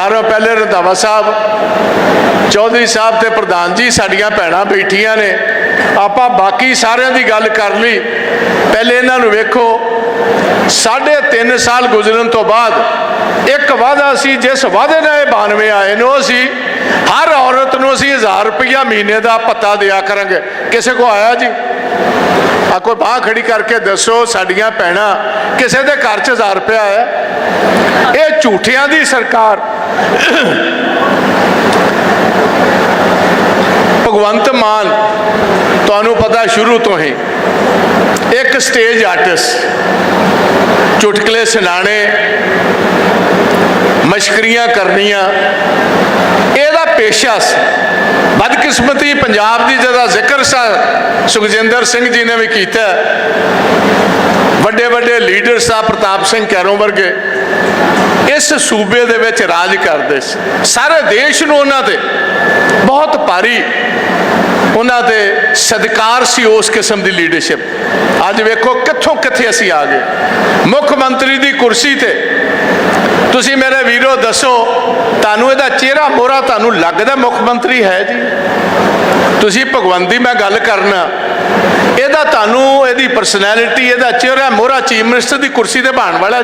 ਸਾਰਿਆਂ ਪਹਿਲੇ ਰੰਧਾਵਾ ਸਾਹਿਬ, ਚੌਧਰੀ ਸਾਹਿਬ ਤੇ ਪ੍ਰਧਾਨ ਜੀ, ਸਾਡੀਆਂ ਭੈਣਾਂ ਬੈਠੀਆਂ ਨੇ। ਆਪਾਂ ਬਾਕੀ ਸਾਰਿਆਂ ਦੀ ਗੱਲ ਕਰ ਲਈ। ਪਹਿਲੇ ਇਹਨਾਂ ਨੂੰ ਵੇਖੋ, ਸਾਢੇ 3 ਸਾਲ ਗੁਜ਼ਰਨ ਤੋਂ ਬਾਅਦ ਇੱਕ ਵਾਅਦਾ ਸੀ, ਜਿਸ ਵਾਅਦੇ ਨਾਲ ਇਹ 92 ਆਏ ਨੇ, ਉਹ ਸੀ, ਹਰ ਔਰਤ ਨੂੰ ਅਸੀਂ 1000 ਰੁਪਇਆ ਮਹੀਨੇ ਦਾ ਭੱਤਾ ਦਿਆ ਕਰਾਂਗੇ। ਕਿਸੇ ਕੋ ਆਇਆ ਜੀ? ਆ ਕੋਈ ਬਾਹ ਖੜੀ ਕਰਕੇ ਦੱਸੋ, ਸਾਡੀਆਂ ਭੈਣਾਂ ਕਿਸੇ ਦੇ ਘਰ 'ਚ 1000 ਰੁਪਇਆ ਆਇਆ ਇਹ ਝੂਠਿਆਂ ਦੀ ਸਰਕਾਰ ਭਗਵੰਤ ਮਾਨ ਤੁਹਾਨੂੰ ਪਤਾ ਸ਼ੁਰੂ ਤੋਂ ਹੀ ਇੱਕ ਸਟੇਜ ਆਰਟਿਸਟ ਚੁਟਕਲੇ ਸੁਣਾਣੇ ਮਸ਼ਕਰੀਆਂ ਕਰਨੀਆਂ ਇਹਦਾ ਪੇਸ਼ਾ ਸੀ। ਬਦਕਿਸਮਤੀ ਪੰਜਾਬ ਦੀ ਜਿਹਦਾ ਜ਼ਿਕਰ ਸਾ ਸੁਖਜਿੰਦਰ ਸਿੰਘ ਜੀ ਨੇ ਵੀ ਕੀਤਾ ਵੱਡੇ ਵੱਡੇ ਲੀਡਰ ਸਾਹਿਬ ਪ੍ਰਤਾਪ ਸਿੰਘ ਕੈਰੋਂ ਵਰਗੇ ਇਸ ਸੂਬੇ ਦੇ ਵਿੱਚ ਰਾਜ ਕਰਦੇ ਸੀ। ਸਾਰੇ ਦੇਸ਼ ਨੂੰ ਉਹਨਾਂ ਤੇ ਬਹੁਤ ਭਾਰੀ ਉਹਨਾਂ ਦੇ ਸਤਿਕਾਰ ਸੀ ਉਸ ਕਿਸਮ ਦੀ ਲੀਡਰਸ਼ਿਪ। ਅੱਜ ਵੇਖੋ ਕਿੱਥੋਂ ਕਿੱਥੇ ਅਸੀਂ ਆ ਗਏ। ਮੁੱਖ ਮੰਤਰੀ ਦੀ ਕੁਰਸੀ ਤੇ ਤੁਸੀਂ ਮੇਰੇ ਵੀਰੋ ਦੱਸੋ, ਤੁਹਾਨੂੰ ਇਹਦਾ ਚਿਹਰਾ ਮੋਹਰਾ ਤੁਹਾਨੂੰ ਲੱਗਦਾ ਮੁੱਖ ਮੰਤਰੀ ਹੈ ਜੀ? ਤੁਸੀਂ ਭਗਵੰਤ ਦੀ ਮੈਂ ਗੱਲ ਕਰਨਾ। ਇਹਦਾ ਤੁਹਾਨੂੰ ਇਹਦੀ ਪਰਸਨੈਲਿਟੀ ਇਹਦਾ ਚਿਹਰਾ ਮੋਹਰਾ ਚੀਫ ਮਿਨਿਸਟਰ ਦੀ ਕੁਰਸੀ ਤੇ ਬਾਣ ਵਾਲਾ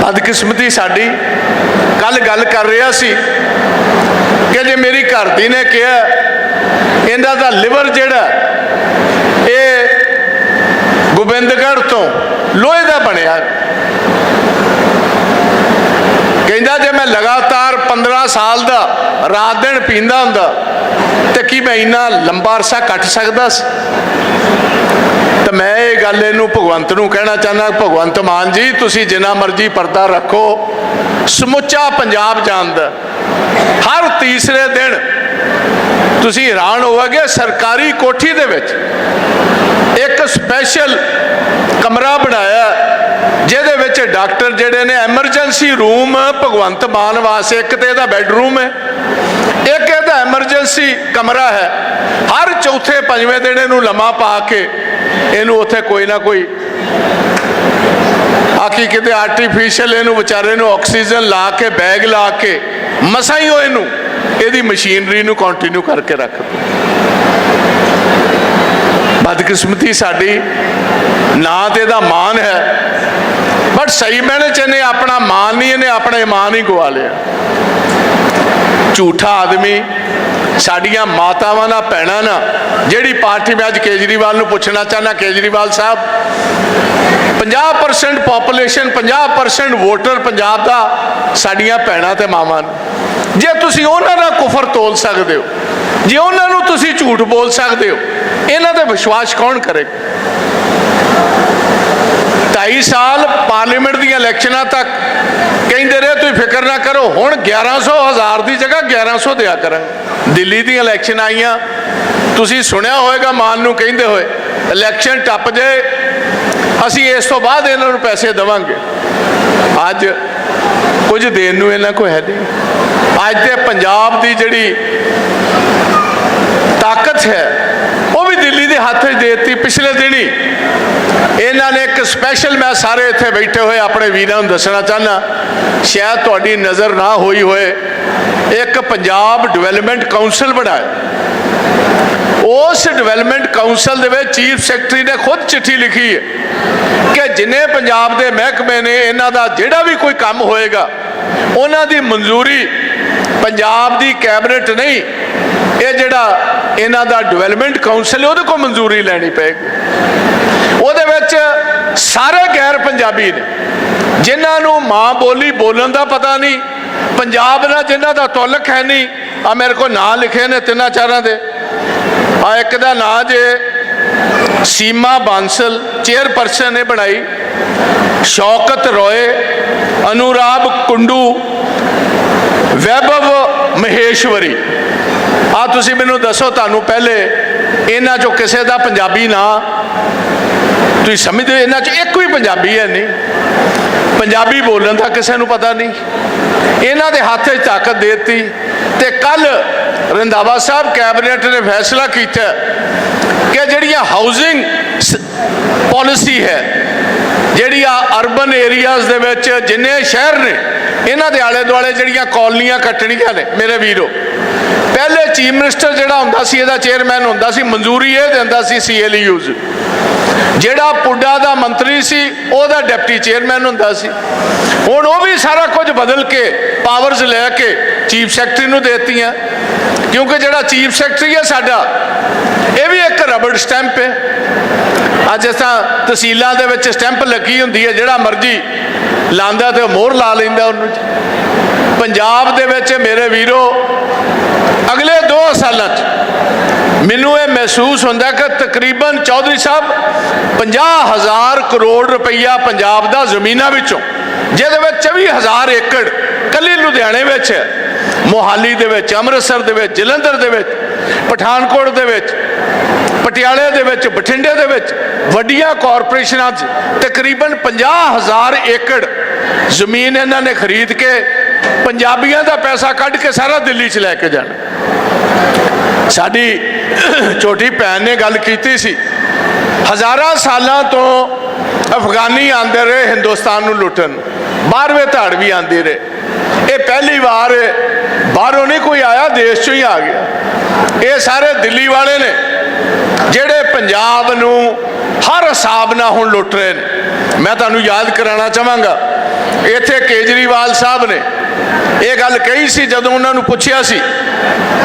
ਬਦਕਿਸਮਤੀ ਸਾਡੀ। ਕੱਲ ਗੱਲ ਕਰ ਰਿਹਾ ਸੀ ਕਿ ਜੇ ਮੇਰੀ ਘਰ ਦੀ ਨੇ ਕਿਹਾ, ਇਹਦਾ ਦਾ ਲਿਵਰ ਜਿਹੜਾ, ਇਹ ਗੋਬਿੰਦਗੜ੍ਹ ਤੋਂ ਲੋਹੇ ਦਾ ਬਣਿਆ। ਕਹਿੰਦਾ ਜੇ ਮੈਂ ਲਗਾਤਾਰ 15 ਸਾਲ ਦਾ, ਰਾਤ ਦਿਨ ਪੀਂਦਾ ਹੁੰਦਾ, ਤੇ ਕੀ ਮੈਂ ਇੰਨਾ ਲੰਬਾ ਅਰਸਾ ਕੱਟ ਸਕਦਾ ਸੀ? ਤਾਂ ਮੈਂ ਇਹ ਗੱਲ ਇਹਨੂੰ ਭਗਵੰਤ ਨੂੰ ਕਹਿਣਾ ਚਾਹੁੰਦਾ, ਭਗਵੰਤ ਮਾਨ ਜੀ, ਤੁਸੀਂ ਜਿੰਨਾ ਮਰਜ਼ੀ ਪਰਦਾ ਰੱਖੋ, ਸਮੁੱਚਾ ਪੰਜਾਬ ਜਾਣਦਾ। ਹਰ ਤੀਸਰੇ ਦਿਨ ਤੁਸੀਂ ਹੈਰਾਨ ਹੋਵੋਗੇ, ਸਰਕਾਰੀ ਕੋਠੀ ਦੇ ਵਿੱਚ ਇੱਕ ਸਪੈਸ਼ਲ ਕਮਰਾ ਬਣਾਇਆ ਜਿਹਦੇ ਵਿੱਚ ਡਾਕਟਰ ਜਿਹੜੇ ਨੇ ਐਮਰਜੈਂਸੀ ਰੂਮ ਭਗਵੰਤ ਮਾਨ ਵਾਸਤੇ, ਇੱਕ ਤੇ ਇਹਦਾ ਬੈੱਡਰੂਮ ਹੈ, ਇੱਕ ਇਹਦਾ ਐਮਰਜੈਂਸੀ ਕਮਰਾ ਹੈ। ਹਰ ਚੌਥੇ ਪੰਜਵੇਂ ਦਿਨ ਇਹਨੂੰ ਲੰਮਾ ਪਾ ਕੇ ਇਹਨੂੰ ਉੱਥੇ ਕੋਈ ਨਾ ਕੋਈ ਆਖੀ ਕਿਤੇ ਆਰਟੀਫੀਸ਼ੀਅਲ ਇਹਨੂੰ ਵਿਚਾਰੇ ਨੂੰ ਆਕਸੀਜਨ ਲਾ ਕੇ, ਬੈਗ ਲਾ ਕੇ, ਮਸਾਂ ਹੀ ਉਹ ਇਹਨੂੰ, ਇਹਦੀ ਮਸ਼ੀਨਰੀ ਨੂੰ ਕੰਟੀਨਿਊ ਕਰਕੇ ਰੱਖ ਬਦਕਿਸਮਤੀ ਸਾਡੀ, ਨਾ ਤੇ ਇਹਦਾ ਮਾਨ ਹੈ ਬਟ ਸਹੀ, ਮੈਨੇ ਚ ਇਹਨੇ ਆਪਣਾ ਮਾਨ ਨਹੀਂ, ਇਹਨੇ ਆਪਣਾ ਇਮਾਨ ਹੀ ਗਵਾ ਲਿਆ। ਝੂਠਾ ਆਦਮੀ, ਸਾਡੀਆਂ ਮਾਤਾਵਾਂ ਨਾਲ ਭੈਣਾਂ ਨਾਲ ਜਿਹੜੀ ਪਾਰਟੀ ਮੈਂ ਅੱਜ ਕੇਜਰੀਵਾਲ ਨੂੰ ਪੁੱਛਣਾ ਚਾਹਨਾ ਕੇਜਰੀਵਾਲ ਸਾਹਿਬ 50% ਪੋਪੂਲੇਸ਼ਨ 50% ਵੋਟਰ ਪੰਜਾਬ ਦਾ, ਸਾਡੀਆਂ ਭੈਣਾਂ ਤੇ ਮਾਵਾਂ ਨੇ। ਜੇ ਤੁਸੀਂ ਉਹਨਾਂ ਦਾ ਕੁਫਰ ਤੋਲ ਸਕਦੇ ਹੋ, ਜੇ ਉਹਨਾਂ ਨੂੰ ਤੁਸੀਂ ਝੂਠ ਬੋਲ ਸਕਦੇ ਹੋ, ਇਹਨਾਂ ਤੇ ਵਿਸ਼ਵਾਸ ਕੌਣ ਕਰੇਗਾ? 2.5 ਸਾਲ ਪਾਰਲੀਮੈਂਟ ਦੀਆਂ ਇਲੈਕਸ਼ਨਾਂ ਤੱਕ ਕਹਿੰਦੇ ਰਹੇ, ਤੁਸੀਂ ਫਿਕਰ ਨਾ ਕਰੋ, ਹੁਣ 1100 ਹਜ਼ਾਰ ਦੀ ਜਗ੍ਹਾ 1100 ਦਿਆ ਕਰਾਂਗੇ। ਦਿੱਲੀ ਦੀਆਂ ਇਲੈਕਸ਼ਨ ਆਈਆਂ, ਤੁਸੀਂ ਸੁਣਿਆ ਹੋਵੇਗਾ ਮਾਨ ਨੂੰ ਕਹਿੰਦੇ ਹੋਏ, ਇਲੈਕਸ਼ਨ ਟੱਪ ਜਾਏ, ਅਸੀਂ ਇਸ ਤੋਂ ਬਾਅਦ ਇਹਨਾਂ ਨੂੰ ਪੈਸੇ ਦੇਵਾਂਗੇ। ਅੱਜ ਕੁਝ ਦੇਣ ਨੂੰ ਇਹਨਾਂ ਕੋਲ ਹੈ ਨਹੀਂ। ਅੱਜ ਤੇ ਪੰਜਾਬ ਦੀ ਜਿਹੜੀ ਤਾਕਤ ਹੈ, ਉਹ ਵੀ ਦਿੱਲੀ ਦੇ ਹੱਥ 'ਚ ਦੇ ਦਿੱਤੀ ਪਿਛਲੇ ਦਿਨੀ। ਇਹਨਾਂ ਨੇ ਇੱਕ ਸਪੈਸ਼ਲ ਮੈਂ ਸਾਰੇ ਇੱਥੇ ਬੈਠੇ ਹੋਏ ਆਪਣੇ ਵੀਰਾਂ ਨੂੰ ਦੱਸਣਾ ਚਾਹਨਾ ਸ਼ਾਇਦ ਤੁਹਾਡੀ ਨਜ਼ਰ ਨਾ ਹੋਈ ਹੋਏ, ਇੱਕ ਪੰਜਾਬ ਡਿਵੈਲਪਮੈਂਟ ਕਾਉਂਸਲ ਬਣਾਇਆ। ਉਸ ਡਿਵੈਲਪਮੈਂਟ ਕਾਉਂਸਲ ਦੇ ਵਿੱਚ ਚੀਫ ਸੈਕਟਰੀ ਨੇ ਖੁਦ ਚਿੱਠੀ ਲਿਖੀ ਹੈ ਕਿ ਜਿੰਨੇ ਪੰਜਾਬ ਦੇ ਮਹਿਕਮੇ ਨੇ, ਇਹਨਾਂ ਦਾ ਜਿਹੜਾ ਵੀ ਕੋਈ ਕੰਮ ਹੋਏਗਾ, ਉਹਨਾਂ ਦੀ ਮਨਜ਼ੂਰੀ ਪੰਜਾਬ ਦੀ ਕੈਬਨਿਟ ਨਹੀਂ, ਇਹ ਜਿਹੜਾ ਇਹਨਾਂ ਦਾ ਡਿਵੈਲਪਮੈਂਟ ਕਾਉਂਸਲ ਉਹਦੇ ਕੋਲ ਮਨਜ਼ੂਰੀ ਲੈਣੀ ਪਏਗੀ। ਉਹਦੇ ਵਿੱਚ ਸਾਰੇ ਗੈਰ ਪੰਜਾਬੀ ਨੇ। ਜਿਨ੍ਹਾਂ ਨੂੰ ਮਾਂ ਬੋਲੀ ਬੋਲਣ ਦਾ ਪਤਾ ਨਹੀਂ, ਪੰਜਾਬ ਨਾਲ ਜਿਨ੍ਹਾਂ ਦਾ ਤਾਲੁਕ ਹੈ ਨਹੀਂ ਆ ਮੇਰੇ ਕੋਲ ਨਾਂ ਲਿਖੇ ਨੇ ਤਿੰਨਾਂ ਚਾਰਾਂ ਦੇ। ਆ ਇੱਕ ਦਾ ਨਾਂ ਜੇ ਸੀਮਾ ਬਾਂਸਲ, ਚੇਅਰਪਰਸਨ ਨੇ ਬਣਾਈ। ਸ਼ੌਕਤ ਰੋਏ, ਅਨੁਰਾਗ ਕੁੰਡੂ, ਵੈਭਵ ਮਹੇਸ਼ਵਰੀ। ਆ ਤੁਸੀਂ ਮੈਨੂੰ ਦੱਸੋ ਤੁਹਾਨੂੰ ਪਹਿਲੇ ਇਹਨਾਂ ਚੋਂ ਕਿਸੇ ਦਾ ਪੰਜਾਬੀ ਨਾਂ ਤੁਸੀਂ ਸਮਝਦੇ ਹੋ? ਇਹਨਾਂ ਚ ਇੱਕ ਵੀ ਪੰਜਾਬੀ ਹੈ ਨਹੀਂ। ਪੰਜਾਬੀ ਬੋਲਣ ਦਾ ਕਿਸੇ ਨੂੰ ਪਤਾ ਨਹੀਂ। ਇਹਨਾਂ ਦੇ ਹੱਥ 'ਚ ਤਾਕਤ ਦੇ ਦਿੱਤੀ ਤੇ ਕੱਲ ਰੰਧਾਵਾ ਸਾਹਿਬ ਕੈਬਨਿਟ ਨੇ ਫੈਸਲਾ ਕੀਤਾ ਕਿ ਜਿਹੜੀਆਂ ਹਾਊਸਿੰਗ ਪਾਲਿਸੀ ਹੈ ਜਿਹੜੀ ਆ ਅਰਬਨ ਏਰੀਆਜ਼ ਦੇ ਵਿੱਚ ਜਿੰਨੇ ਸ਼ਹਿਰ ਨੇ, ਇਹਨਾਂ ਦੇ ਆਲੇ ਦੁਆਲੇ ਜਿਹੜੀਆਂ ਕਾਲਨੀਆਂ ਕੱਟਣੀਆਂ ਨੇ, ਮੇਰੇ ਵੀਰੋ। ਪਹਿਲੇ ਚੀਫ ਮਿਨਿਸਟਰ ਜਿਹੜਾ ਹੁੰਦਾ ਸੀ, ਇਹਦਾ ਚੇਅਰਮੈਨ ਹੁੰਦਾ ਸੀ, ਮਨਜ਼ੂਰੀ ਇਹ ਦਿੰਦਾ ਸੀ ਸੀਐਲਯੂਜ਼ ਜਿਹੜਾ ਪੁੱਡਾ ਦਾ ਮੰਤਰੀ ਸੀ, ਉਹਦਾ ਡਿਪਟੀ ਚੇਅਰਮੈਨ ਹੁੰਦਾ ਸੀ। ਹੁਣ ਉਹ ਵੀ ਸਾਰਾ ਕੁਝ ਬਦਲ ਕੇ ਪਾਵਰਸ ਲੈ ਕੇ ਚੀਫ ਸੈਕਟਰੀ ਨੂੰ ਦੇਤੀਆਂ। ਕਿਉਂਕਿ ਜਿਹੜਾ ਚੀਫ ਸੈਕਟਰੀ ਹੈ ਸਾਡਾ, ਇਹ ਵੀ ਇੱਕ ਰਬੜ ਸਟੈਂਪ ਹੈ। ਅੱਜ ਜਿਸ ਤਰ੍ਹਾਂ ਤਹਿਸੀਲਾਂ ਦੇ ਵਿੱਚ ਸਟੈਂਪ ਲੱਗੀ ਹੁੰਦੀ ਹੈ, ਜਿਹੜਾ ਮਰਜ਼ੀ ਲਾਂਦਾ ਤੇ ਮੋਹਰ ਲਾ ਲੈਂਦਾ ਉਹਨੂੰ। ਪੰਜਾਬ ਦੇ ਵਿੱਚ ਮੇਰੇ ਵੀਰੋ, ਅਗਲੇ 2 ਸਾਲਾਂ 'ਚ ਮੈਨੂੰ ਇਹ ਮਹਿਸੂਸ ਹੁੰਦਾ ਕਿ ਤਕਰੀਬਨ ਚੌਧਰੀ ਸਾਹਿਬ 50000 ਕਰੋੜ ਰੁਪਈਆ ਪੰਜਾਬ ਦਾ ਜ਼ਮੀਨਾਂ ਵਿੱਚੋਂ, ਜਿਹਦੇ ਵਿੱਚ 24000 ਏਕੜ ਕੱਲੀ ਲੁਧਿਆਣੇ ਵਿੱਚ ਮੋਹਾਲੀ ਦੇ ਵਿੱਚ, ਅੰਮ੍ਰਿਤਸਰ ਦੇ ਵਿੱਚ, ਜਲੰਧਰ ਦੇ ਵਿੱਚ ਪਠਾਨਕੋਟ ਦੇ ਵਿੱਚ, ਪਟਿਆਲੇ ਦੇ ਵਿੱਚ, ਬਠਿੰਡੇ ਦੇ ਵਿੱਚ ਵੱਡੀਆਂ ਕਾਰਪੋਰੇਸ਼ਨਾਂ 'ਚ ਤਕਰੀਬਨ 50000 ਏਕੜ ਜ਼ਮੀਨ ਇਹਨਾਂ ਨੇ ਖਰੀਦ ਕੇ ਪੰਜਾਬੀਆਂ ਦਾ ਪੈਸਾ ਕੱਢ ਕੇ ਸਾਰਾ ਦਿੱਲੀ 'ਚ ਲੈ ਕੇ ਜਾਣਾ। ਸਾਡੀ ਛੋਟੀ ਭੈਣ ਨੇ ਗੱਲ ਕੀਤੀ ਸੀ, ਹਜ਼ਾਰਾਂ ਸਾਲਾਂ ਤੋਂ ਅਫਗਾਨੀ ਆਂਦੇ ਰਹੇ ਹਿੰਦੁਸਤਾਨ ਨੂੰ ਲੁੱਟਣ ਬਾਹਰਵੇਂ ਧੜ ਵੀ ਆਂਦੇ ਰਹੇ। ਇਹ ਪਹਿਲੀ ਵਾਰ ਬਾਹਰੋਂ ਨਹੀਂ ਕੋਈ ਆਇਆ, ਦੇਸ਼ ਚੋਂ ਹੀ ਆ ਗਿਆ। ਇਹ ਸਾਰੇ ਦਿੱਲੀ ਵਾਲੇ ਨੇ, ਜਿਹੜੇ ਪੰਜਾਬ ਨੂੰ ਹਰ ਹਿਸਾਬ ਨਾਲ ਹੁਣ ਲੁੱਟ ਰਹੇ ਨੇ। ਮੈਂ ਤੁਹਾਨੂੰ ਯਾਦ ਕਰਾਉਣਾ ਚਾਹਾਂਗਾ, ਇੱਥੇ ਕੇਜਰੀਵਾਲ ਸਾਹਿਬ ਨੇ ਇਹ ਗੱਲ ਕਹੀ ਸੀ ਜਦੋਂ ਉਹਨਾਂ ਨੂੰ ਪੁੱਛਿਆ ਸੀ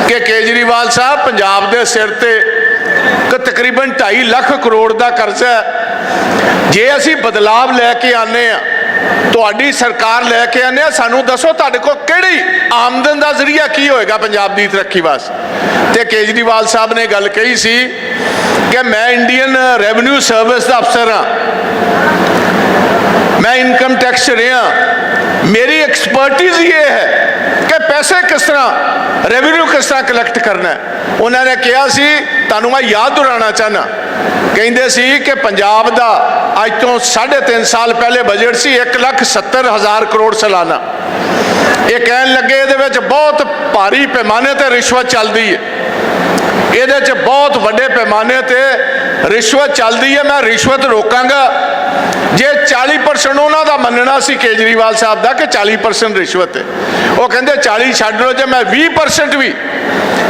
ਕਿ ਕੇਜਰੀਵਾਲ ਸਾਹਿਬ, ਪੰਜਾਬ ਦੇ ਸਿਰ ਤੇ ਕਿ, ਤਕਰੀਬਨ 2.5 ਲੱਖ ਕਰੋੜ ਦਾ ਕਰਜ਼ਾ ਹੈ। ਜੇ ਅਸੀਂ ਬਦਲਾਵ ਲੈ ਕੇ ਆਨੇ ਆ ਤੁਹਾਡੀ ਸਰਕਾਰ ਲੈ ਕੇ ਆਨੇ ਆ, ਸਾਨੂੰ ਦੱਸੋ ਤੁਹਾਡੇ ਕੋਲ ਕਿਹੜੀ ਆਮਦਨ ਦਾ ਜ਼ਰੀਆ ਕੀ ਹੋਏਗਾ ਪੰਜਾਬ ਦੀ ਤਰੱਕੀ ਵਾਸਤੇ? ਤੇ ਕੇਜਰੀਵਾਲ ਸਾਹਿਬ ਨੇ ਗੱਲ ਕਹੀ ਸੀ ਕਿ ਮੈਂ ਇੰਡੀਅਨ ਰੈਵਨਿਊ ਸਰਵਿਸ ਦਾ ਅਫਸਰ ਹਾਂ। ਮੈਂ ਇਨਕਮ ਟੈਕਸ ਰਿਹਾ। ਐਕਸਪਰਟਿਜ਼ ਇਹ ਹੈ ਕਿ ਪੈਸੇ ਕਿਸ ਤਰ੍ਹਾਂ ਰੈਵਨਿਊ ਕਿਸ ਤਰ੍ਹਾਂ ਕਲੈਕਟ ਕਰਨਾ ਹੈ। ਉਹਨਾਂ ਨੇ ਕਿਹਾ ਸੀ ਤੁਹਾਨੂੰ ਮੈਂ ਯਾਦ ਦਿਲਾਉਣਾ ਚਾਹਨਾ ਕਹਿੰਦੇ ਸੀ ਕਿ ਪੰਜਾਬ ਦਾ ਅੱਜ ਤੋਂ 3.5 ਸਾਲ ਪਹਿਲੇ ਬਜਟ ਸੀ 1,70,000 ਕਰੋੜ ਸਾਲਾਨਾ। ਇਹ ਕਹਿਣ ਲੱਗੇ ਇਹਦੇ ਵਿੱਚ ਬਹੁਤ ਭਾਰੀ ਪੈਮਾਨੇ ਤੇ ਰਿਸ਼ਵਤ ਚੱਲਦੀ ਹੈ। ਇਹਦੇ 'ਚ ਬਹੁਤ ਵੱਡੇ ਪੈਮਾਨੇ ਤੇ ਰਿਸ਼ਵਤ ਚੱਲਦੀ ਹੈ, ਮੈਂ ਰਿਸ਼ਵਤ ਰੋਕਾਂਗਾ। ਜੇ 40% ਉਹਨਾਂ ਦਾ ਮੰਨਣਾ ਸੀ ਕੇਜਰੀਵਾਲ ਸਾਹਿਬ ਦਾ ਕਿ 40% ਰਿਸ਼ਵਤ ਹੈ। ਉਹ ਕਹਿੰਦੇ 40 ਛੱਡ ਲਓ, ਜੇ ਮੈਂ 20% ਵੀ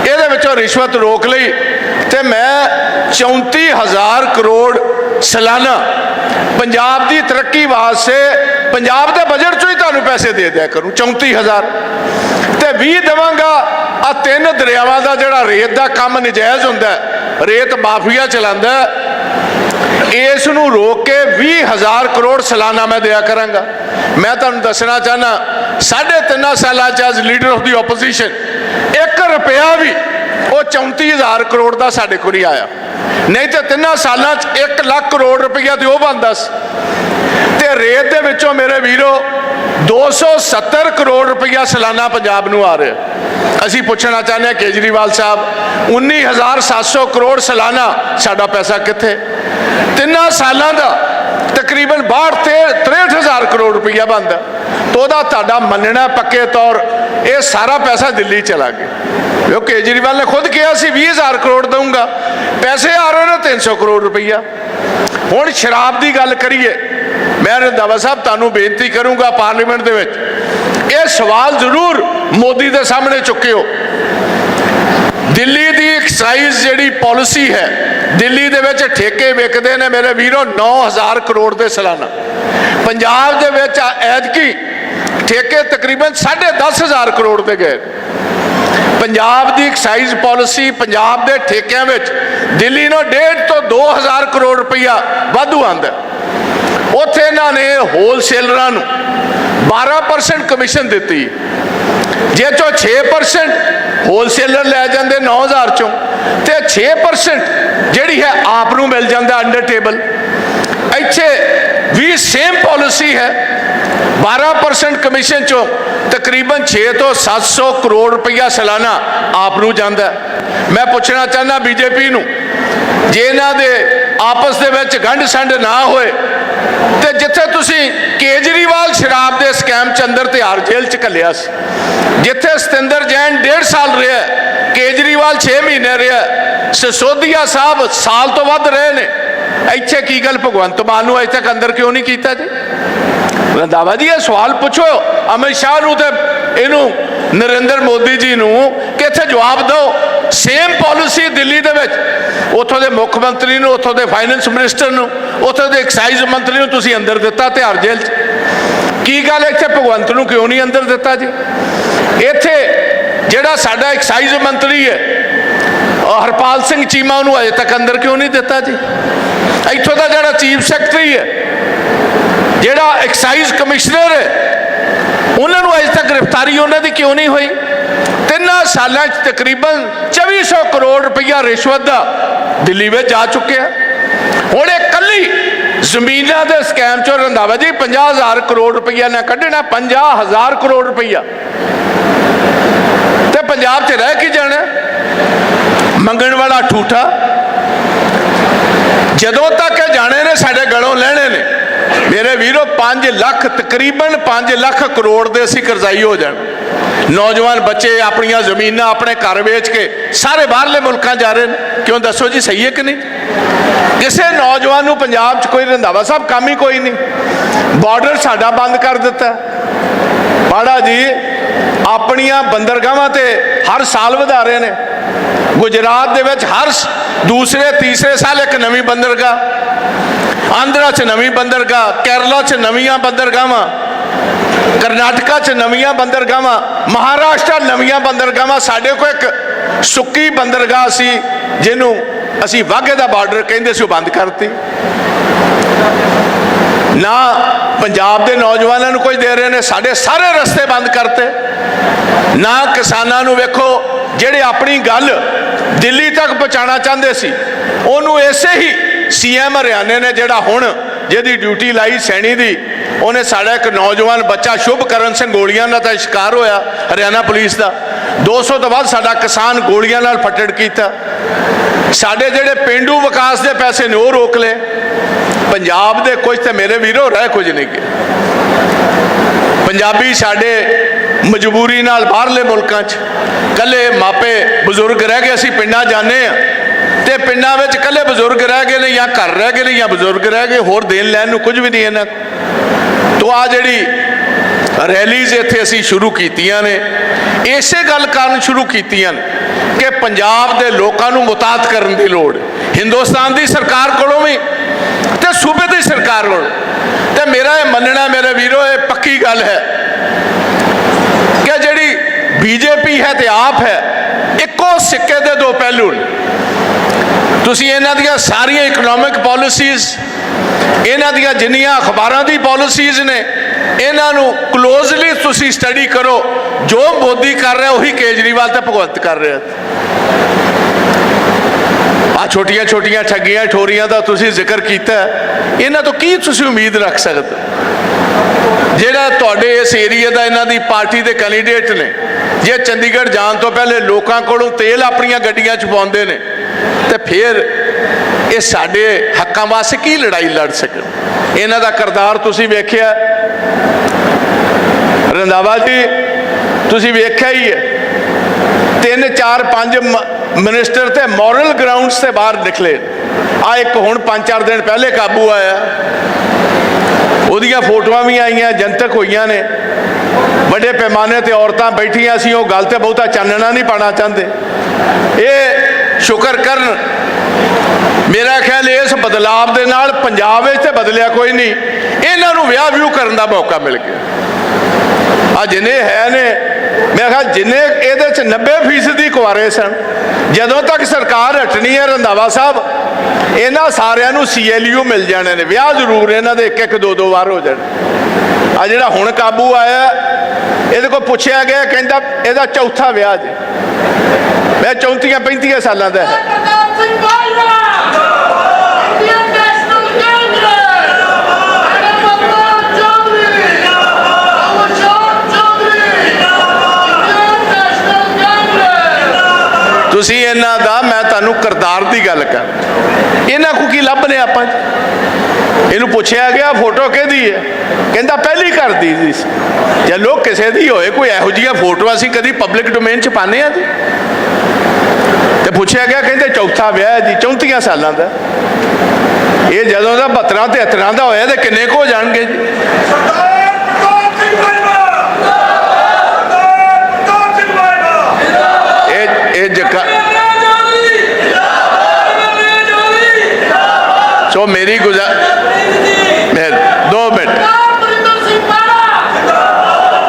ਇਹਦੇ ਵਿੱਚੋਂ ਰਿਸ਼ਵਤ ਰੋਕ ਲਈ, ਤੇ ਮੈਂ 34000 ਕਰੋੜ ਸਾਲਾਨਾ ਪੰਜਾਬ ਦੀ ਤਰੱਕੀ ਵਾਸਤੇ ਪੰਜਾਬ ਦੇ ਬਜਟ ਚੋਂ ਹੀ ਤੁਹਾਨੂੰ ਪੈਸੇ ਦੇ ਦਿਆ ਕਰੂੰ 34000 ਤੇ 20 ਦੇਵਾਂਗਾ ਆ ਤਿੰਨ ਦਰਿਆਵਾਂ ਦਾ ਜਿਹੜਾ ਰੇਤ ਦਾ ਕੰਮ ਨਜਾਇਜ਼ ਹੁੰਦਾ ਰੇਤ ਮਾਫੀਆ ਚਲਾਉਂਦਾ ਹੈ, ਇਸ ਨੂੰ ਰੋਕ ਕੇ 20000 ਕਰੋੜ ਸਾਲਾਨਾ ਮੈਂ ਦਿਆ ਕਰਾਂਗਾ। ਮੈਂ ਤੁਹਾਨੂੰ ਦੱਸਣਾ ਚਾਹਨਾ ਸਾਢੇ ਤਿੰਨਾਂ ਸਾਲਾਂ ਚ as leader of the opposition 1 ਰੁਪਿਆ ਵੀ ਉਹ 34000 ਕਰੋੜ ਦਾ ਸਾਡੇ ਕੋਲ ਹੀ ਆਇਆ। ਨਹੀਂ ਤੇ ਤਿੰਨਾਂ ਸਾਲਾਂ ਚ 1 ਲੱਖ ਕਰੋੜ ਰੁਪਈਆ ਤੇ ਉਹ ਬਣਦਾ ਸੀ। ਤੇ ਰੇਤ ਦੇ ਵਿੱਚੋਂ ਮੇਰੇ ਵੀਰੋ 270 ਕਰੋੜ ਰੁਪਈਆ ਸਾਲਾਨਾ ਪੰਜਾਬ ਨੂੰ ਆ ਰਿਹਾ। ਅਸੀਂ ਪੁੱਛਣਾ ਚਾਹੁੰਦੇ ਹਾਂ ਕੇਜਰੀਵਾਲ ਸਾਹਿਬ 19700 ਕਰੋੜ ਸਾਲਾਨਾ ਸਾਡਾ ਪੈਸਾ ਕਿੱਥੇ? ਤਿੰਨਾਂ ਸਾਲਾਂ ਦਾ ਤਕਰੀਬਨ 62 ਤੇ 63000 ਕਰੋੜ ਰੁਪਈਆ ਬਣਦਾ। ਤਾਂ ਉਹਦਾ ਤੁਹਾਡਾ ਮੰਨਣਾ ਪੱਕੇ ਤੌਰ ਇਹ ਸਾਰਾ ਪੈਸਾ ਦਿੱਲੀ ਚਲਾ ਗਿਆ। ਉਹ ਕੇਜਰੀਵਾਲ ਨੇ ਖੁਦ ਕਿਹਾ ਸੀ 20000 ਕਰੋੜ ਦਊਂਗਾ। ਪੈਸੇ ਆ ਰਹੇ ਨੇ 300 ਕਰੋੜ ਰੁਪਈਆ। ਹੁਣ ਸ਼ਰਾਬ ਦੀ ਗੱਲ ਕਰੀਏ ਮੈਂ ਰੰਧਾਵਾ ਸਾਹਿਬ ਤੁਹਾਨੂੰ ਬੇਨਤੀ ਕਰੂੰਗਾ ਪਾਰਲੀਮੈਂਟ ਦੇ ਵਿੱਚ, ਇਹ ਸਵਾਲ ਜ਼ਰੂਰ ਮੋਦੀ ਦੇ ਸਾਹਮਣੇ ਚੁੱਕਿਓ। ਦਿੱਲੀ ਦੀ ਐਕਸਾਈਜ਼ ਜਿਹੜੀ ਪਾਲਿਸੀ ਹੈ, ਦਿੱਲੀ ਦੇ ਵਿੱਚ ਠੇਕੇ ਵਿਕਦੇ ਨੇ ਮੇਰੇ ਵੀਰੋ 9000 ਕਰੋੜ ਦੇ ਸਾਲਾਨਾ। ਪੰਜਾਬ ਦੇ ਵਿੱਚ ਐਤਕੀ ਠੇਕੇ ਤਕਰੀਬਨ 10500 ਕਰੋੜ ਦੇ ਗਏ। ਪੰਜਾਬ ਦੀ ਐਕਸਾਈਜ਼ ਪਾਲਿਸੀ, ਪੰਜਾਬ ਦੇ ਠੇਕਿਆਂ ਵਿੱਚ ਦਿੱਲੀ ਨੂੰ 1.5 ਤੋਂ 2000 ਕਰੋੜ ਰੁਪਈਆ ਵਾਧੂ ਆਂਦਾ ਉੱਥੇ ਇਹਨਾਂ ਨੇ ਹੋਲਸੇਲਰਾਂ ਨੂੰ 12% ਕਮਿਸ਼ਨ ਦਿੱਤੀ। ਜੇ ਚੋਂ 6% ਹੋਲਸੇਲਰ ਲੈ ਜਾਂਦੇ 9000 ਚੋਂ, ਤੇ 6% ਜਿਹੜੀ ਹੈ ਆਪ ਨੂੰ ਮਿਲ ਜਾਂਦਾ ਅੰਡਰ ਟੇਬਲ ਇੱਥੇ ਵੀ ਸੇਮ ਪਾਲਿਸੀ ਹੈ 12% ਕਮਿਸ਼ਨ ਚੋਂ ਤਕਰੀਬਨ 6 ਤੋਂ 700 ਕਰੋੜ ਰੁਪਈਆ ਸਾਲਾਨਾ ਆਪ ਨੂੰ ਜਾਂਦਾ। ਮੈਂ ਪੁੱਛਣਾ ਚਾਹੁੰਦਾ ਬੀਜੇਪੀ ਨੂੰ, ਜੇ ਇਹਨਾਂ ਦੇ ਆਪਸ ਦੇ ਵਿੱਚ ਗੰਢ ਸੰਡ ਨਾ ਹੋਏ। ਤੇ ਜਿੱਥੇ ਤੁਸੀਂ ਕੇਜਰੀਵਾਲ ਸ਼ਰਾਬ ਦੇ ਸਕੈਮ ਚ ਅੰਦਰ ਤਿਹਾੜ ਜੇਲ੍ਹ ਚ ਘੱਲਿਆ ਸੀ, ਜਿੱਥੇ ਸਤਿੰਦਰ ਜੈਨ 1.5 ਸਾਲ ਰਿਹਾ, ਕੇਜਰੀਵਾਲ 6 ਮਹੀਨੇ ਰਿਹਾ, ਸਿਸੋਦੀਆ ਸਾਹਿਬ ਸਾਲ ਤੋਂ ਵੱਧ ਰਹੇ ਨੇ। ਇੱਥੇ ਕੀ ਗੱਲ ਭਗਵੰਤ ਮਾਨ ਨੂੰ ਅਜੇ ਤੱਕ ਅੰਦਰ ਕਿਉਂ ਨਹੀਂ ਕੀਤਾ ਜੀ? ਰੰਦਾਵਾ ਜੀ, ਇਹ ਸਵਾਲ ਪੁੱਛੋ। ਅਮਿਤ ਸ਼ਾਹ ਨੂੰ ਤੇ ਇਹਨੂੰ ਨਰਿੰਦਰ ਮੋਦੀ ਜੀ ਨੂੰ ਕਿ ਇੱਥੇ ਜਵਾਬ ਦਿਓ। ਸੇਮ ਪਾਲਿਸੀ ਦਿੱਲੀ ਦੇ ਵਿੱਚ। ਉੱਥੋਂ ਦੇ ਮੁੱਖ ਮੰਤਰੀ ਨੂੰ, ਉੱਥੋਂ ਦੇ ਫਾਈਨੈਂਸ ਮਿਨਿਸਟਰ ਨੂੰ, ਉੱਥੋਂ ਦੇ ਐਕਸਾਈਜ਼ ਮੰਤਰੀ ਨੂੰ ਤੁਸੀਂ ਅੰਦਰ ਦਿੱਤਾ ਤਿਹਾੜ ਜੇਲ੍ਹ 'ਚ। ਕੀ ਗੱਲ ਇੱਥੇ? ਭਗਵੰਤ ਨੂੰ ਕਿਉਂ ਨਹੀਂ ਅੰਦਰ ਦਿੱਤਾ ਜੀ? ਇੱਥੇ ਜਿਹੜਾ ਸਾਡਾ ਐਕਸਾਈਜ਼ ਮੰਤਰੀ ਹੈ ਹਰਪਾਲ ਸਿੰਘ ਚੀਮਾ ਨੂੰ ਅਜੇ ਤੱਕ ਅੰਦਰ ਕਿਉਂ ਨਹੀਂ ਦਿੱਤਾ ਜੀ? ਇੱਥੋਂ ਦਾ ਜਿਹੜਾ ਚੀਫ ਸੈਕਟਰੀ ਹੈ, ਜਿਹੜਾ ਐਕਸਾਈਜ਼ ਕਮਿਸ਼ਨਰ ਹੈ, ਉਹਨਾਂ ਨੂੰ ਅਜੇ ਤੱਕ ਗ੍ਰਿਫਤਾਰੀ ਉਹਨਾਂ ਦੀ ਕਿਉਂ ਨਹੀਂ ਹੋਈ? ਤਿੰਨਾਂ ਸਾਲਾਂ 'ਚ ਤਕਰੀਬਨ 2400 ਕਰੋੜ ਰੁਪਈਆ ਰਿਸ਼ਵਤ ਦਾ ਦਿੱਲੀ ਵਿੱਚ ਜਾ ਚੁੱਕਿਆ ਹੁਣ ਇਹ ਕੱਲੀ ਜ਼ਮੀਨਾਂ ਦੇ ਸਕੈਮ ਚੋਂ ਰੰਧਾਵਾ ਜੀ 50000 ਕਰੋੜ ਰੁਪਈਆ ਨਾ ਕੱਢਣਾ 50000 ਕਰੋੜ ਰੁਪਈਆ। ਤੇ ਪੰਜਾਬ 'ਚ ਰਹਿ ਕੇ ਜਾਣਾ? ਮੰਗਣ ਵਾਲਾ ਠੂਠਾ। ਜਦੋਂ ਤੱਕ ਇਹ ਜਾਣੇ ਨੇ, ਸਾਡੇ ਗਲੋਂ ਲੈਣੇ ਨੇ। ਮੇਰੇ ਵੀਰੋ 5 ਲੱਖ, ਤਕਰੀਬਨ 5 ਲੱਖ ਕਰੋੜ ਦੇ ਅਸੀਂ ਕਰਜ਼ਾਈ ਹੋ ਜਾਣ। ਨੌਜਵਾਨ ਬੱਚੇ ਆਪਣੀਆਂ ਜ਼ਮੀਨਾਂ ਆਪਣੇ ਘਰ ਵੇਚ ਕੇ ਸਾਰੇ ਬਾਹਰਲੇ ਮੁਲਕਾਂ ਜਾ ਰਹੇ ਨੇ। ਕਿਉਂ ਦੱਸੋ ਜੀ, ਸਹੀ ਹੈ ਕਿ ਨਹੀਂ? ਕਿਸੇ ਨੌਜਵਾਨ ਨੂੰ ਪੰਜਾਬ 'ਚ ਕੋਈ ਰੰਧਾਵਾ ਸਾਹਿਬ ਕੰਮ ਹੀ ਕੋਈ ਨਹੀਂ। ਬਾਰਡਰ ਸਾਡਾ ਬੰਦ ਕਰ ਦਿੱਤਾ। ਪਾੜਾ ਜੀ, ਆਪਣੀਆਂ ਬੰਦਰਗਾਹਾਂ ਤੇ ਹਰ ਸਾਲ ਵਧਾ ਰਹੇ ਨੇ। ਗੁਜਰਾਤ ਦੇ ਵਿੱਚ ਹਰ ਦੂਸਰੇ, ਤੀਸਰੇ ਸਾਲ ਇੱਕ ਨਵੀਂ ਬੰਦਰਗਾਹ। ਆਂਧਰਾ 'ਚ ਨਵੀਂ ਬੰਦਰਗਾਹ, ਕੇਰਲਾ 'ਚ ਨਵੀਆਂ ਬੰਦਰਗਾਹਾਂ। ਕਰਨਾਟਕਾ 'ਚ ਨਵੀਆਂ ਬੰਦਰਗਾਹਾਂ, ਮਹਾਰਾਸ਼ਟਰ ਨਵੀਆਂ ਬੰਦਰਗਾਹਾਂ, ਸਾਡੇ ਕੋਲ ਇੱਕ ਸੁੱਕੀ ਬੰਦਰਗਾਹ ਸੀ, ਜਿਹਨੂੰ ਅਸੀਂ ਵਾਘੇ ਦਾ ਬਾਰਡਰ ਕਹਿੰਦੇ ਸੀ, ਉਹ ਬੰਦ ਕਰਤੀ। ਨਾ ਪੰਜਾਬ ਦੇ ਨੌਜਵਾਨਾਂ ਨੂੰ ਕੁਝ ਦੇ ਰਹੇ ਨੇ, ਸਾਡੇ ਸਾਰੇ ਰਸਤੇ ਬੰਦ ਕਰਤੇ। ਨਾ ਕਿਸਾਨਾਂ ਨੂੰ ਵੇਖੋ, ਜਿਹੜੇ ਆਪਣੀ ਗੱਲ ਦਿੱਲੀ ਤੱਕ ਪਹੁੰਚਾਉਣਾ ਚਾਹੁੰਦੇ ਸੀ, ਉਹਨੂੰ ਐਸੇ ਹੀ ਸੀਐਮ ਹਰਿਆਣੇ ਨੇ ਜਿਹੜਾ ਹੁਣ ਜਿਹਦੀ ਡਿਊਟੀ ਲਾਈ, ਸੈਣੀ ਦੀ ਉਹਨੇ ਸਾਡਾ ਇੱਕ ਨੌਜਵਾਨ ਬੱਚਾ ਸ਼ੁਭਕਰਨ ਸਿੰਘ ਗੋਲੀਆਂ ਦਾ ਤਾਂ ਸ਼ਿਕਾਰ ਹੋਇਆ, ਹਰਿਆਣਾ ਪੁਲਿਸ ਦਾ। 200 ਤੋਂ ਵੱਧ ਸਾਡਾ ਕਿਸਾਨ ਗੋਲੀਆਂ ਨਾਲ ਫੱਟੜ ਕੀਤਾ। ਸਾਡੇ ਜਿਹੜੇ ਪਿੰਡੂ ਵਿਕਾਸ ਦੇ ਪੈਸੇ ਨੇ, ਉਹ ਰੋਕ ਲਏ। ਪੰਜਾਬ ਦੇ ਕੁਝ ਤੇ ਮੇਰੇ ਵੀਰੋ, ਰਹਿ ਕੁਝ ਨਹੀਂ ਗਏ। ਪੰਜਾਬੀ ਸਾਡੇ ਮਜਬੂਰੀ ਨਾਲ ਬਾਹਰਲੇ ਮੁਲਕਾਂ 'ਚ, ਕੱਲੇ ਮਾਪੇ ਬਜ਼ੁਰਗ ਰਹਿ ਗਏ, ਅਸੀਂ ਪਿੰਡਾਂ ਜਾਂਦੇ ਆ ਤੇ ਪਿੰਡਾਂ ਵਿੱਚ ਕੱਲੇ ਬਜ਼ੁਰਗ ਰਹਿ ਗਏ ਨੇ ਜਾਂ ਘਰ ਰਹਿ ਗਏ ਨੇ ਜਾਂ ਬਜ਼ੁਰਗ ਰਹਿ ਗਏ, ਹੋਰ ਦੇਣ ਲੈਣ ਨੂੰ ਕੁਝ ਵੀ ਨਹੀਂ ਇਹਨਾਂ ਤੋ ਆ ਜਿਹੜੀ ਰੈਲੀਜ਼ ਇੱਥੇ ਅਸੀਂ ਸ਼ੁਰੂ ਕੀਤੀਆਂ ਨੇ, ਇਸੇ ਗੱਲ ਕਾਰਨ ਸ਼ੁਰੂ ਕੀਤੀਆਂ ਨੇ ਕਿ ਪੰਜਾਬ ਦੇ ਲੋਕਾਂ ਨੂੰ ਮੁਤਾਤ ਕਰਨ ਦੀ ਲੋੜ, ਹਿੰਦੁਸਤਾਨ ਦੀ ਸਰਕਾਰ ਕੋਲੋਂ ਵੀ ਤੇ ਸੂਬੇ ਦੀ ਸਰਕਾਰ ਕੋਲੋਂ। ਤੇ ਮੇਰਾ ਇਹ ਮੰਨਣਾ, ਮੇਰੇ ਵੀਰੋ, ਇਹ ਪੱਕੀ ਗੱਲ ਹੈ ਕਿ ਜਿਹੜੀ ਬੀਜੇਪੀ ਹੈ ਤੇ ਆਪ ਹੈ, ਇੱਕੋ ਸਿੱਕੇ ਦੇ ਦੋ ਪਹਿਲੂ ਨੇ। ਤੁਸੀਂ ਇਹਨਾਂ ਦੀਆਂ ਸਾਰੀਆਂ ਇਕਨੋਮਿਕ ਪਾਲਿਸੀਜ਼ ਇਹਨਾਂ ਦੀਆਂ ਜਿੰਨੀਆਂ ਅਖਬਾਰਾਂ ਦੀ ਪਾਲਿਸੀਜ਼ ਨੇ, ਇਹਨਾਂ ਨੂੰ ਕਲੋਜ਼ਲੀ ਤੁਸੀਂ ਸਟੱਡੀ ਕਰੋ। ਜੋ ਮੋਦੀ ਕਰ ਰਿਹਾ, ਉਹੀ ਕੇਜਰੀਵਾਲ ਤੇ ਭਗਵੰਤ ਕਰ ਰਿਹਾ। ਆ ਛੋਟੀਆਂ ਛੋਟੀਆਂ ਠੱਗੀਆਂ, ਠੋਰੀਆਂ ਦਾ ਤੁਸੀਂ ਜ਼ਿਕਰ ਕੀਤਾ। ਇਹਨਾਂ ਤੋਂ ਕੀ ਤੁਸੀਂ ਉਮੀਦ ਰੱਖ ਸਕਦੇ? ਜਿਹੜਾ ਤੁਹਾਡੇ ਇਸ ਏਰੀਆ ਦਾ ਇਹਨਾਂ ਦੀ ਪਾਰਟੀ ਦੇ ਕੈਂਡੀਡੇਟ ਨੇ, ਜੇ ਚੰਡੀਗੜ੍ਹ ਜਾਣ ਤੋਂ ਪਹਿਲੇ ਲੋਕਾਂ ਕੋਲੋਂ ਤੇਲ ਆਪਣੀਆਂ ਗੱਡੀਆਂ 'ਚ ਪਾਉਂਦੇ ਨੇ ਤੇ ਫਿਰ ਇਹ ਸਾਡੇ ਹੱਕਾਂ ਵਾਸਤੇ ਕੀ ਲੜਾਈ ਲੜ ਸਕਣ ਇਹਨਾਂ ਦਾ ਕਰਤਾਰ ਤੁਸੀਂ ਵੇਖਿਆ? ਰੰਦਾਵਾ ਜੀ, ਤੁਸੀਂ ਵੇਖਿਆ ਹੀ ਹੈ। ਤਿੰਨ, ਚਾਰ, ਪੰਜ ਮਿਨਿਸਟਰ ਤੇ ਮੋਰਲ ਗਰਾਊਂਡਸ ਤੇ ਬਾਹਰ ਨਿਕਲੇ। ਆ ਇੱਕ ਹੁਣ ਪੰਜ, ਚਾਰ ਦਿਨ ਪਹਿਲੇ ਕਾਬੂ ਆਇਆ। ਉਹਦੀਆਂ ਫੋਟੋਆਂ ਵੀ ਆਈਆਂ, ਜਨਤਕ ਹੋਈਆਂ ਨੇ। ਵੱਡੇ ਪੈਮਾਨੇ ਤੇ ਔਰਤਾਂ ਬੈਠੀਆਂ ਸੀ, ਉਹ ਗੱਲ ਤੇ ਬਹੁਤਾ ਚਾਨਣਾ ਨਹੀਂ ਪਾਣਾ ਚਾਹੁੰਦੇ। ਇਹ ਸ਼ੁਕਰ ਕਰਨ। ਮੇਰਾ ਖਿਆਲ ਇਸ ਬਦਲਾਵ ਦੇ ਨਾਲ ਪੰਜਾਬ ਵਿੱਚ ਤੇ ਬਦਲਿਆ ਕੋਈ ਨਹੀਂ। ਇਹਨਾਂ ਨੂੰ ਵਿਆਹ ਵਿਊ ਕਰਨ ਦਾ ਮੌਕਾ ਮਿਲ ਗਿਆ। ਆ ਜਿੰਨੇ ਹੈ ਨੇ, ਮੈਂ ਕਿਹਾ ਜਿੰਨੇ ਇਹਦੇ ਚ 90% ਕੁਆਰੇ ਸਨ, ਜਦੋਂ ਤੱਕ ਸਰਕਾਰ ਹਟਣੀ ਹੈ ਰੰਧਾਵਾ ਸਾਹਿਬ, ਇਹਨਾਂ ਸਾਰਿਆਂ ਨੂੰ ਸੀਐਲਯੂ ਮਿਲ ਜਾਣੇ ਨੇ। ਵਿਆਹ ਜ਼ਰੂਰ ਇਹਨਾਂ ਦੇ ਇੱਕ ਇੱਕ ਦੋ ਦੋ ਵਾਰ ਹੋ ਜਾਣ। ਆ ਜਿਹੜਾ ਹੁਣ ਕਾਬੂ ਆਇਆ, ਇਹਦੇ ਕੋਲ ਪੁੱਛਿਆ ਗਿਆ, ਕਹਿੰਦਾ ਇਹਦਾ ਚੌਥਾ ਵਿਆਹ ਜੇ। ਮੈਂ 34 35 ਸਾਲਾਂ ਦਾ। ਹੈ ਤੁਸੀਂ ਇਹਨਾਂ ਦਾ, ਮੈਂ ਤੁਹਾਨੂੰ ਕਰਤਾਰ ਦੀ ਗੱਲ ਕਰ। ਇਹਨਾਂ ਕੋ ਕੀ ਲੱਭਨੇ ਆਪਾਂ? ਇਹਨੂੰ ਪੁੱਛਿਆ ਗਿਆ, ਫੋਟੋ ਕਿਹਦੀ ਹੈ? ਕਹਿੰਦਾ ਪਹਿਲੀ ਘਰ ਦੀ ਸੀ। ਜੇ ਲੋਕ ਕਿਸੇ ਦੀ ਹੋਏ, ਕੋਈ ਇਹੋ ਜਿਹੀਆਂ ਫੋਟੋਆਂ ਅਸੀਂ ਕਦੀ ਪਬਲਿਕ ਡੋਮੇਨ ਚ ਪਾਣੇ ਆ ਜੀ? ਪੁੱਛਿਆ ਗਿਆ, ਕਹਿੰਦੇ ਚੌਥਾ ਵਿਆਹ ਹੈ ਜੀ 34 ਸਾਲਾਂ ਦਾ। ਇਹ ਜਦੋਂ ਦਾ 72 73 ਦਾ ਹੋਇਆ ਤੇ ਕਿੰਨੇ ਕੁ ਹੋ ਜਾਣਗੇ ਜੀ? ਇਹ ਇਹ ਜਕਾ ਸੋ ਮੇਰੀ ਗੁਜ਼ਾਰ ਮੈਂ ਦੋ ਮਿੰਟ ਸਰਦਾਰ ਮਰਿੰਦਰ ਸਿੰਘ ਬਾਲਾ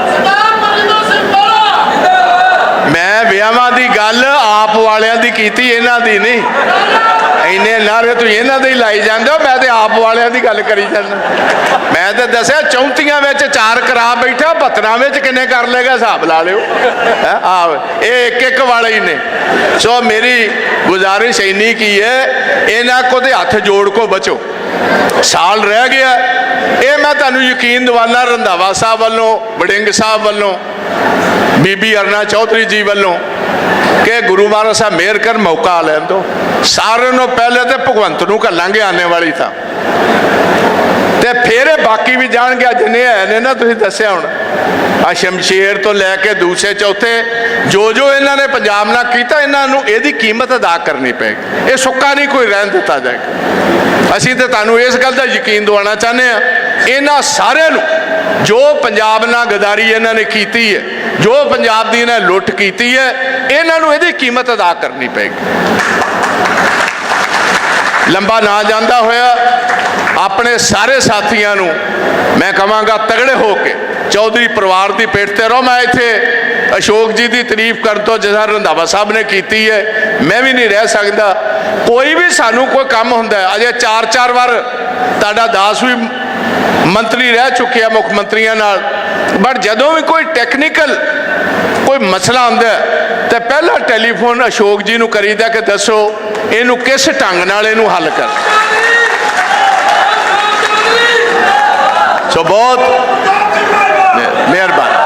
ਸਰਦਾਰ ਮਰਿੰਦਰ ਸਿੰਘ ਬਾਲਾ ਮੈਂ ਵਿਆਹਾਂ ਦੀ ਗੱਲ ਆਪ ਵਾਲਿਆਂ ਦੀ ਕੀਤੀ, ਇਹਨਾਂ ਦੀ ਨਹੀਂ। ਇੰਨੇ ਨਾਰੇ ਤੁਸੀਂ ਇਹਨਾਂ ਦੇ ਹੀ ਲਾਈ ਜਾਂਦੇ ਹੋ, ਮੈਂ ਤੇ ਆਪ ਵਾਲਿਆਂ ਦੀ ਗੱਲ ਕਰੀ ਜਾਂਦਾ। ਮੈਂ ਤਾਂ ਦੱਸਿਆ 34 ਵਿੱਚ ਚਾਰ ਕਰਾ ਬੈਠਾ 72 ਵਿੱਚ ਕਿੰਨੇ ਕਰ ਲੇਗਾ ਹਿਸਾਬ ਲਾ ਲਿਓ। ਹੈਂ? ਇਹ ਇੱਕ ਇੱਕ ਵਾਲੇ ਹੀ ਨੇ। ਸੋ ਮੇਰੀ ਗੁਜ਼ਾਰਿਸ਼ ਇੰਨੀ ਕੀ ਹੈ, ਇਹਨਾਂ ਕੋ ਤੇ ਹੱਥ ਜੋੜ ਕੋ ਬਚੋ। ਸਾਲ ਰਹਿ ਗਿਆ, ਇਹ ਮੈਂ ਤੁਹਾਨੂੰ ਯਕੀਨ ਦਿਵਾਨਾ ਰੰਧਾਵਾ ਸਾਹਿਬ ਵੱਲੋਂ, ਵੜਿੰਗ ਸਾਹਿਬ ਵੱਲੋਂ, ਬੀਬੀ ਅਰਨਾ ਚੌਧਰੀ ਜੀ ਵੱਲੋਂ ਕਿ ਗੁਰੂ ਮਹਾਰਾਜ ਸਾਹਿਬ ਮਿਹਰ ਕਰ ਮੌਕਾ ਲੈਣ ਦੋ ਸਾਰਿਆਂ ਨੂੰ ਪਹਿਲੇ ਤੇ ਭਗਵੰਤ ਨੂੰ ਘੱਲਾਂਗੇ ਆਨੇ ਵਾਲੀ ਤਾਂ ਤੇ ਫਿਰ ਇਹ ਬਾਕੀ ਵੀ ਜਾਣਗੇ ਜਿੰਨੇ ਹੈ ਨੇ ਨਾ ਤੁਸੀਂ ਦੱਸਿਆ ਹੁਣ ਆ ਸ਼ਮਸ਼ੇਰ ਤੋਂ ਲੈ ਕੇ ਦੂਸਰੇ ਚੌਥੇ ਜੋ ਜੋ ਇਹਨਾਂ ਨੇ ਪੰਜਾਬ ਨਾਲ ਕੀਤਾ ਇਹਨਾਂ ਨੂੰ ਇਹਦੀ ਕੀਮਤ ਅਦਾ ਕਰਨੀ ਪਏਗੀ ਇਹ ਸੁੱਕਾ ਨਹੀਂ ਕੋਈ ਰਹਿਣ ਦਿੱਤਾ ਜਾਏਗਾ ਅਸੀਂ ਤੇ ਤੁਹਾਨੂੰ ਇਸ ਗੱਲ ਦਾ ਯਕੀਨ ਦਿਵਾਉਣਾ ਚਾਹੁੰਦੇ ਆ ਇਹਨਾਂ ਸਾਰਿਆਂ ਨੂੰ ਜੋ ਪੰਜਾਬ ਨਾਲ ਗਦਾਰੀ ਇਹਨਾਂ ਨੇ ਕੀਤੀ ਹੈ, ਜੋ ਪੰਜਾਬ ਦੀ ਇਹਨਾਂ ਲੁੱਟ ਕੀਤੀ ਹੈ, ਇਹਨਾਂ ਨੂੰ ਇਹਦੀ ਕੀਮਤ ਅਦਾ ਕਰਨੀ ਪਏਗੀ। ਲੰਬਾ ਨਾ ਜਾਂਦਾ ਹੋਇਆ, ਆਪਣੇ ਸਾਰੇ ਸਾਥੀਆਂ ਨੂੰ ਮੈਂ ਕਹਾਂਗਾ ਤਗੜੇ ਹੋ ਕੇ ਚੌਧਰੀ ਪਰਿਵਾਰ ਦੀ ਪੇਟ ਤੇ ਰਹੋ। ਮੈਂ ਇੱਥੇ ਅਸ਼ੋਕ ਜੀ ਦੀ ਤਾਰੀਫ ਕਰਨ ਤੋਂ ਜਿਹਾ ਰੰਧਾਵਾ ਸਾਹਿਬ ਨੇ ਕੀਤੀ ਹੈ, ਮੈਂ ਵੀ ਨਹੀਂ ਰਹਿ ਸਕਦਾ। ਕੋਈ ਵੀ ਸਾਨੂੰ ਕੋਈ ਕੰਮ ਹੁੰਦਾ ਅਜੇ ਚਾਰ ਚਾਰ ਵਾਰ ਤੁਹਾਡਾ ਦਾਸ ਵੀ ਮੰਤਰੀ ਰਹਿ ਚੁੱਕਿਆ ਮੁੱਖ ਮੰਤਰੀਆਂ ਨਾਲ। ਬਟ ਜਦੋਂ ਵੀ ਕੋਈ ਟੈਕਨੀਕਲ ਕੋਈ ਮਸਲਾ ਆਉਂਦਾ ਹੈ, ਤੇ ਪਹਿਲਾ ਟੈਲੀਫੋਨ ਅਸ਼ੋਕ ਜੀ ਨੂੰ ਕਰੀਦਾ ਕਿ ਦੱਸੋ ਇਹਨੂੰ ਕਿਸ ਢੰਗ ਨਾਲ ਇਹਨੂੰ ਹੱਲ ਕਰ ਸੋ ਬਹੁਤ ਪ੍ਰਤਾਪ ਸਿੰਘ ਮਿਹਰਬਾਨੀ।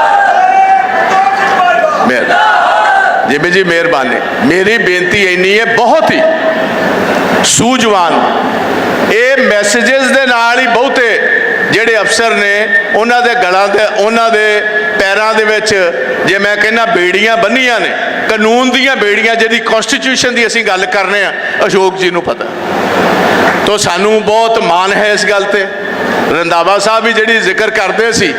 ਪ੍ਰਤਾਪ ਜਿਵੇਂ ਜੀ ਮਿਹਰਬਾਨੀ। ਮੇਰੀ ਬੇਨਤੀ ਇੰਨੀ ਹੈ ਬਹੁਤ ਹੀ ਸੂਝਵਾਨ। ਇਹ ਮੈਸੇजेस ਦੇ ਨਾਲ ਹੀ ਬਹੁਤੇ ਜਿਹੜੇ ਅਫਸਰ ਨੇ, ਉਹਨਾਂ ਦੇ ਗਲਾਂ ਦੇ ਉਹਨਾਂ ਦੇ ਪੈਰਾਂ ਦੇ ਵਿੱਚ ਜੇ ਮੈਂ ਕਹਿੰਦਾ ਬੇੜੀਆਂ ਬੰਨੀਆਂ ਨੇ, ਕਾਨੂੰਨ ਦੀਆਂ ਬੇੜੀਆਂ, ਜਿਹਦੀ ਕਨਸਟੀਟਿਊਸ਼ਨ ਦੀ ਅਸੀਂ ਗੱਲ ਕਰਨੇ ਆ, ਅਸ਼ੋਕ ਜੀ ਨੂੰ ਪਤਾ। ਤੋ ਸਾਨੂੰ ਬਹੁਤ ਮਾਣ ਹੈ ਇਸ ਗੱਲ ਤੇ। ਰੰਦਾਵਾ ਸਾਹਿਬ ਵੀ ਜਿਹੜੀ ਜ਼ਿਕਰ ਕਰਦੇ ਸੀ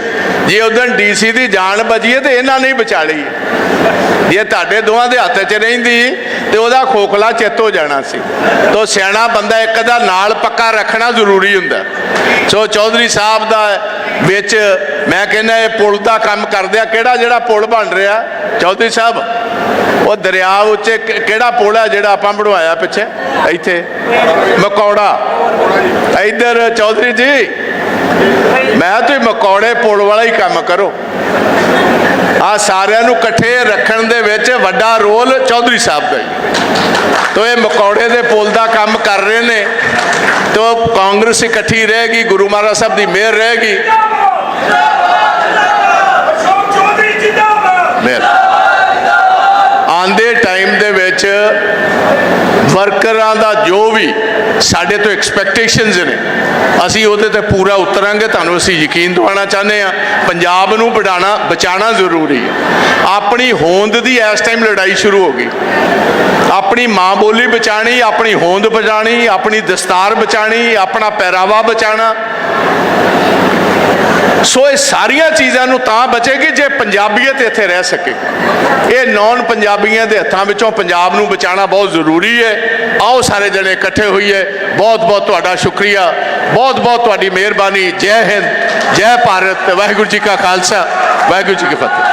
ਜੇ ਉਦੋਂ ਡੀਸੀ ਦੀ ਜਾਨ ਬਚੀਏ ਹੈ ਤੇ ਇਹਨਾਂ ਨੇ ਬਚਾਲੀ ਜੇ ਤੁਹਾਡੇ ਦੋਵਾਂ ਦੇ ਹੱਥ 'ਚ ਰਹਿੰਦੀ ਤੇ ਉਹਦਾ ਖੋਖਲਾ ਚਿੱਤ ਹੋ ਜਾਣਾ ਸੀ। ਤੋ ਸਿਆਣਾ ਬੰਦਾ ਇੱਕ ਦਾ ਨਾਲ ਪੱਕਾ ਰੱਖਣਾ ਜ਼ਰੂਰੀ ਹੁੰਦਾ। ਸੋ ਚੌਧਰੀ ਸਾਹਿਬ ਦਾ ਵਿੱਚ ਮੈਂ ਕਹਿੰਦਾ ਇਹ ਪੁਲ ਦਾ ਕੰਮ ਕਰਦੇ ਆ। ਕਿਹੜਾ ਜਿਹੜਾ ਪੁਲ ਬਣ ਰਿਹਾ? ਚੌਧਰੀ ਸਾਹਿਬ, ਉਹ ਦਰਿਆ ਉੱਤੇ ਕਿਹੜਾ ਪੁਲ ਹੈ ਜਿਹੜਾ ਆਪਾਂ ਬਣਵਾਇਆ ਪਿੱਛੇ? ਇੱਥੇ। ਮਕੌੜਾ। ਇੱਧਰ ਚੌਧਰੀ ਜੀ ਮੈਂ ਤੁਸੀਂ ਮਕੌੜੇ ਪੁਲ ਵਾਲਾ ਹੀ ਕੰਮ ਕਰੋ। ਆ ਸਾਰਿਆਂ ਨੂੰ ਇਕੱਠੇ ਰੱਖਣ ਦੇ ਵਿੱਚ ਵੱਡਾ ਰੋਲ ਚੌਧਰੀ ਸਾਹਿਬ ਦਾ ਹੀ। ਤੋ ਇਹ ਮਕੌੜੇ ਦੇ ਪੁਲ ਦਾ ਕੰਮ ਕਰ ਰਹੇ ਨੇ। ਤੋ ਕਾਂਗਰਸ ਇਕੱਠੀ ਰਹੇਗੀ, ਗੁਰੂ ਮਹਾਰਾਜ ਸਾਹਿਬ ਦੀ ਮਿਹਰ ਰਹੇਗੀ। ਅਸ਼ੋਕ ਚੌਧਰੀ ਜਿੰਦਾਬਾਦ ਮਿਹਰ। ਆਂਦੇ ਟਾਈਮ ਦੇ ਵਿੱਚ ਵਰਕਰਾਂ ਦਾ ਜੋ ਵੀ ਸਾਡੇ ਤੋਂ ਐਕਸਪੈਕਟੇਸ਼ਨਸ ਨੇ, ਅਸੀਂ ਉਹਦੇ ਤੇ ਪੂਰਾ ਉਤਰਾਂਗੇ। ਤੁਹਾਨੂੰ ਅਸੀਂ ਯਕੀਨ ਦਿਵਾਉਣਾ ਚਾਹੁੰਦੇ ਆ ਪੰਜਾਬ ਨੂੰ ਬੜਾਣਾ ਬਚਾਉਣਾ ਜ਼ਰੂਰੀ ਹੈ। ਆਪਣੀ ਹੋਂਦ ਦੀ ਇਸ ਟਾਈਮ ਲੜਾਈ ਸ਼ੁਰੂ ਹੋ ਗਈ। ਆਪਣੀ ਮਾਂ ਬੋਲੀ ਬਚਾਣੀ ਆਪਣੀ ਹੋਂਦ ਬਚਾਣੀ ਆਪਣੀ ਦਸਤਾਰ ਬਚਾਣੀ ਆਪਣਾ ਪਹਿਰਾਵਾ ਬਚਾਣਾ ਸੋ ਇਹ ਸਾਰੀਆਂ ਚੀਜ਼ਾਂ ਨੂੰ ਤਾਂ ਬਚੇਗੀ ਜੇ ਪੰਜਾਬੀਅਤ ਇੱਥੇ ਰਹਿ ਸਕੇ। ਇਹ ਨੌਨ ਪੰਜਾਬੀਆਂ ਦੇ ਹੱਥਾਂ ਵਿੱਚੋਂ ਪੰਜਾਬ ਨੂੰ ਬਚਾਉਣਾ ਬਹੁਤ ਜ਼ਰੂਰੀ ਹੈ। ਆਓ ਸਾਰੇ ਜਣੇ ਇਕੱਠੇ ਹੋਈਏ। ਬਹੁਤ ਬਹੁਤ ਤੁਹਾਡਾ ਸ਼ੁਕਰੀਆ। ਬਹੁਤ ਬਹੁਤ ਤੁਹਾਡੀ ਮਿਹਰਬਾਨੀ। ਜੈ ਹਿੰਦ, ਜੈ ਭਾਰਤ। ਵਾਹਿਗੁਰੂ ਜੀ ਕਾ ਖਾਲਸਾ। ਵਾਹਿਗੁਰੂ ਜੀ ਕੀ ਫਤਿਹ।